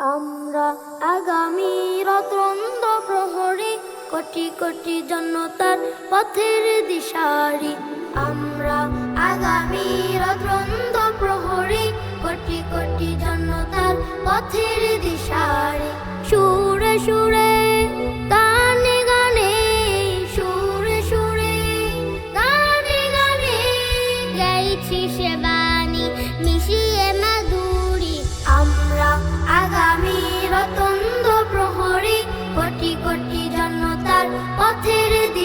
আমরা আগামী রতন্দ প্রহরী কোটি কোটি জনতার পথের দিশারি। আমরা আগামী রতন্দ প্রহরী কোটি কোটি জনতার পথের দিশারি। সুরে সুরে গানে গানে, সুরে সুরে গানে গানে, গাইছি সে বাণী মিশিয়ে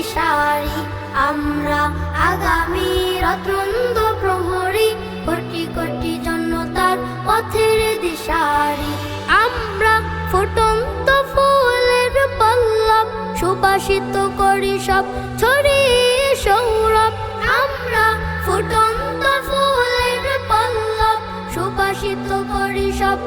দিশারি আমরা আগামী রতন্দ প্রহরী কোটি কোটি জনতার পথের দিশারি। আমরা ফুটন্ত ফুলের পল্লব, সুবাসিত করি সব ছড়িয়ে সৌরভ। আমরা ফুটন্ত ফুলের পল্লব, সুবাসিত করি সব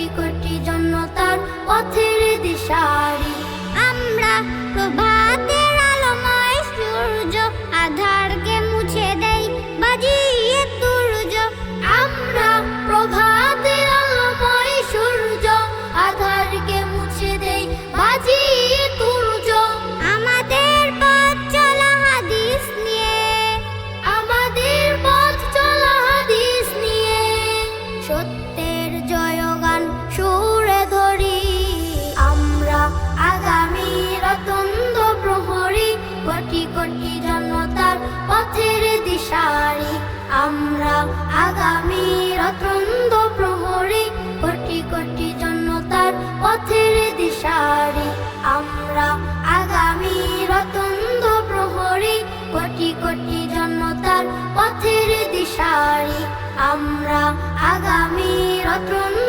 কোটি কোটি জনতার পথের দিশারি। কোটি জনতার পথের দিশারি? আমরা আগামী রতন্দ প্রহরী। কোটি কোটি জনতার পথের দিশারি। আমরা আগামী রতন্দ প্রহরী। কোটি কোটি জনতার পথের দিশারি। আমরা আগামী রতন্দ